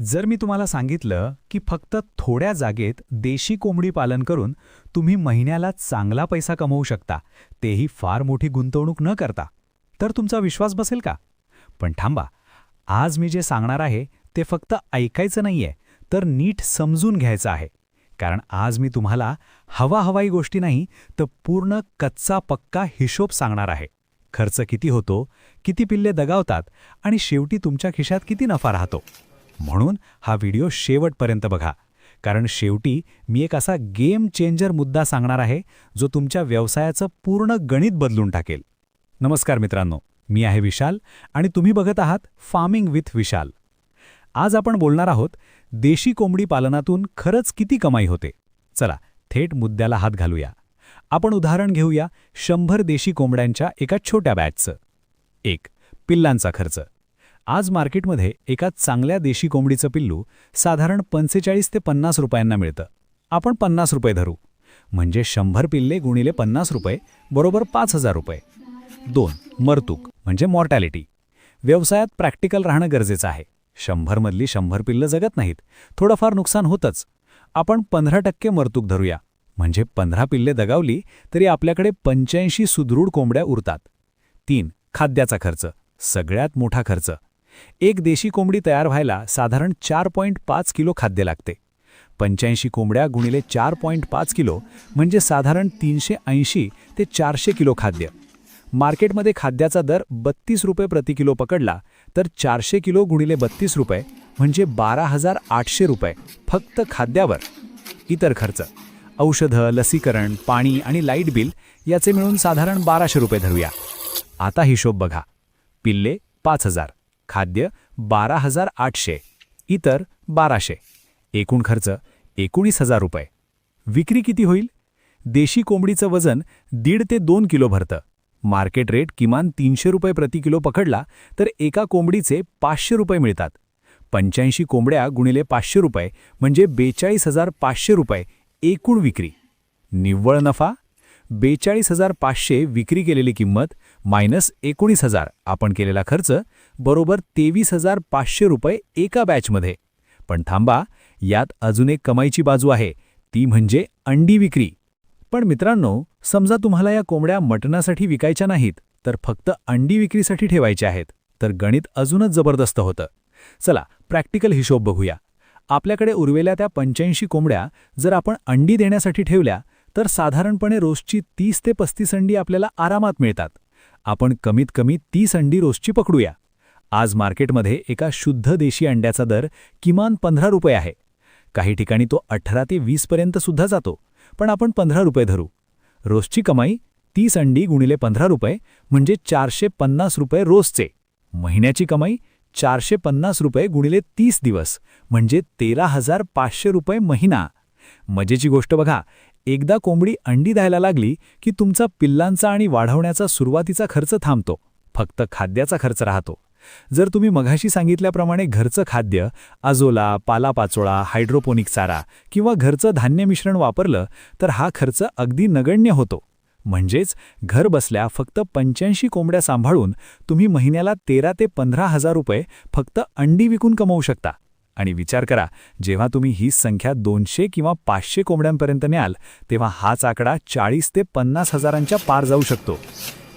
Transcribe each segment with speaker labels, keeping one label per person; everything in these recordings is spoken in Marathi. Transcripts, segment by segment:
Speaker 1: जर मी तुम्हाला सांगितलं की फक्त थोड्या जागेत देशी कोंबडी पालन करून तुम्ही महिन्याला चांगला पैसा कमवू शकता तेही फार मोठी गुंतवणूक न करता तर तुमचा विश्वास बसेल का? पण थांबा आज मी जे सांगणार आहे ते फक्त ऐकायचं नाहीये तर नीट समजून घ्यायचं आहे. कारण आज मी तुम्हाला हवा हवाई गोष्टी नाही तर पूर्ण कच्चा पक्का हिशोब सांगणार आहे. खर्च किती होतो किती पिल्ले दगावतात आणि शेवटी तुमच्या खिशात किती नफा राहतो? म्हणून हा व्हिडिओ शेवटपर्यंत बघा. कारण शेवटी मी एक असा गेम चेंजर मुद्दा सांगणार आहे जो तुमच्या व्यवसायाचं पूर्ण गणित बदलून टाकेल. नमस्कार मित्रांनो मी आहे विशाल आणि तुम्ही बघत आहात फार्मिंग विथ विशाल. आज आपण बोलणार आहोत देशी कोंबडी पालनातून खरंच किती कमाई होते? चला थेट मुद्द्याला हात घालूया. आपण उदाहरण घेऊया शंभर देशी कोंबड्यांच्या एका छोट्या बॅचचं एक पिल्लांचा खर्च. आज मार्केटमध्ये एका चांगल्या देशी कोंबडीचं पिल्लू साधारण पंचेचाळीस ते पन्नास रुपयांना मिळतं. आपण पन्नास रुपये धरू. म्हणजे शंभर पिल्ले गुणिले पन्नास रुपये बरोबर पाच हजार रुपये. दोन मरतूक म्हणजे मॉर्टॅलिटी व्यवसायात प्रॅक्टिकल राहणं गरजेचं आहे. शंभरमधली शंभर पिल्लं जगत नाहीत. थोडंफार नुकसान होतंच. आपण पंधरा टक्के मरतूक धरूया. म्हणजे पंधरा पिल्ले दगावली तरी आपल्याकडे पंच्याऐंशी सुदृढ कोंबड्या उरतात. तीन खाद्याचा खर्च. सगळ्यात मोठा खर्च. एक देशी कोंबडी तयार व्हायला साधारण चार पॉईंट पाच किलो खाद्य लागते. पंच्याऐंशी कोंबड्या गुणिले चार पॉईंट पाच किलो म्हणजे साधारण तीनशे ऐंशी ते चारशे किलो खाद्य. मार्केटमध्ये खाद्याचा दर बत्तीस रुपये प्रति किलो पकडला तर चारशे किलो गुणिले बत्तीस रुपये म्हणजे बारा हजार आठशे रुपये फक्त खाद्यावर. इतर खर्च. औषधं लसीकरण पाणी आणि लाइट बिल याचे मिळून साधारण बाराशे रुपये धरूया. आता हिशोब बघा. पिल्ले पाच हजार. खाद्य बारा हजार आठशे इतर बाराशे. एकूण खर्च एकोणीस हजार रुपये. विक्री किती होईल? देशी कोंबडीचं वजन दीड ते दोन किलो भरतं. मार्केट रेट किमान तीनशे रुपये प्रति किलो पकडला तर एका कोंबडीचे पाचशे रुपये मिळतात. पंच्याऐंशी कोंबड्या गुणिले पाचशे रुपये म्हणजे बेचाळीस हजार पाचशे रुपये एकूण विक्री. निव्वळ नफा बेचाळीस हजार पाचशे विक्री केलेली किंमत मायनस एकोणीस हजार आपण केलेला खर्च बरोबर तेवीस हजार पाचशे रुपये एका बॅचमध्ये. पण थांबा यात अजून एक कमाईची बाजू आहे ती म्हणजे अंडी विक्री. पण मित्रांनो समजा तुम्हाला या कोंबड्या मटणासाठी विकायच्या नाहीत तर फक्त अंडी विक्रीसाठी ठेवायच्या आहेत तर गणित अजूनच जबरदस्त होतं. चला प्रॅक्टिकल हिशोब बघूया. आपल्याकडे उरवेल्या त्या पंच्याऐंशी कोंबड्या जर आपण अंडी देण्यासाठी ठेवल्या तर साधारणपणे रोजची तीस ते पस्तीस अंडी आपल्याला आरामात मिळतात. आपण कमीत कमी तीस अंडी रोजची पकडूया. आज मार्केटमध्ये एका शुद्ध देशी अंड्याचा दर किमान पंधरा रुपये आहे. काही ठिकाणी तो अठरा ते वीसपर्यंत सुद्धा जातो पण आपण पंधरा रुपये धरू. रोजची कमाई तीस अंडी गुणिले पंधरा रुपये म्हणजे चारशे पन्नास रुपये रोजचे. महिन्याची कमाई चारशे पन्नास रुपये गुणिले तीस दिवस म्हणजे तेरा हजार पाचशे रुपये महिना. मजेची गोष्ट बघा एकदा कोंबडी अंडी द्यायला लागली की तुमचा पिल्लांचा आणि वाढवण्याचा सुरुवातीचा खर्च थांबतो. फक्त खाद्याचा खर्च राहतो. जर तुम्ही मघाशी सांगितल्याप्रमाणे घरचं खाद्य आजोला पालापाचोळा हायड्रोपोनिक चारा किंवा घरचं धान्य मिश्रण वापरलं तर हा खर्च अगदी नगण्य होतो. म्हणजेच घर बसल्या फक्त पंच्याऐंशी कोंबड्या सांभाळून तुम्ही महिन्याला तेरा ते पंधरा हजार रुपये फक्त अंडी विकून कमवू शकता. आणि विचार करा जेव्हा तुम्ही ही संख्या दोनशे किंवा पाचशे कोंबड्यांपर्यंत न्याल तेव्हा हाच आकडा चाळीस ते पन्नास हजारांच्या पार जाऊ शकतो.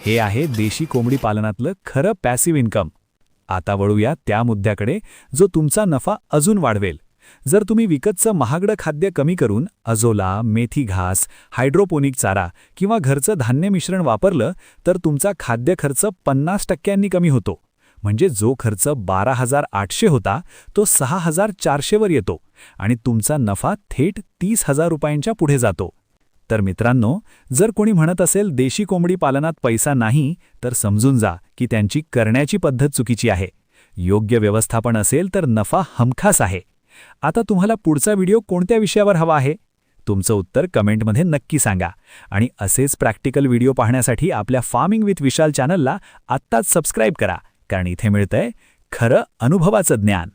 Speaker 1: हे आहे देशी कोंबडी पालनातलं खरं पॅसिव्ह इन्कम. आता वळूया त्या मुद्द्याकडे जो तुमचा नफा अजून वाढवेल. जर तुम्ही विकतचं महागडं खाद्य कमी करून अजोला मेथी घास हायड्रोपोनिक चारा किंवा घरचं धान्य मिश्रण वापरलं तर तुमचा खाद्य खर्च पन्नास टक्क्यांनी कमी होतो. म्हणजे जो खर्च बारा हजार आठशे होता तो सहा हजार चारशेवर येतो आणि तुमचा नफा थेट तीस हजार रुपयांच्या पुढे जातो. तर मित्रांनो जर कोणी म्हणत असेल देशी कोंबडी पालनात पैसा नाही तर समजून जा की त्यांची करण्याची पद्धत चुकीची आहे. योग्य व्यवस्थापन असेल तर नफा हमखास आहे. आता तुम्हाला पुढचा व्हिडिओ कोणत्या विषयावर हवा आहे? तुमचं उत्तर कमेंटमध्ये नक्की सांगा आणि असेच प्रॅक्टिकल व्हिडिओ पाहण्यासाठी आपल्या फार्मिंग विथ विशाल चॅनलला आत्ताच सबस्क्राईब करा. कारण इथे मिळतंय खरं अनुभवाचं ज्ञान.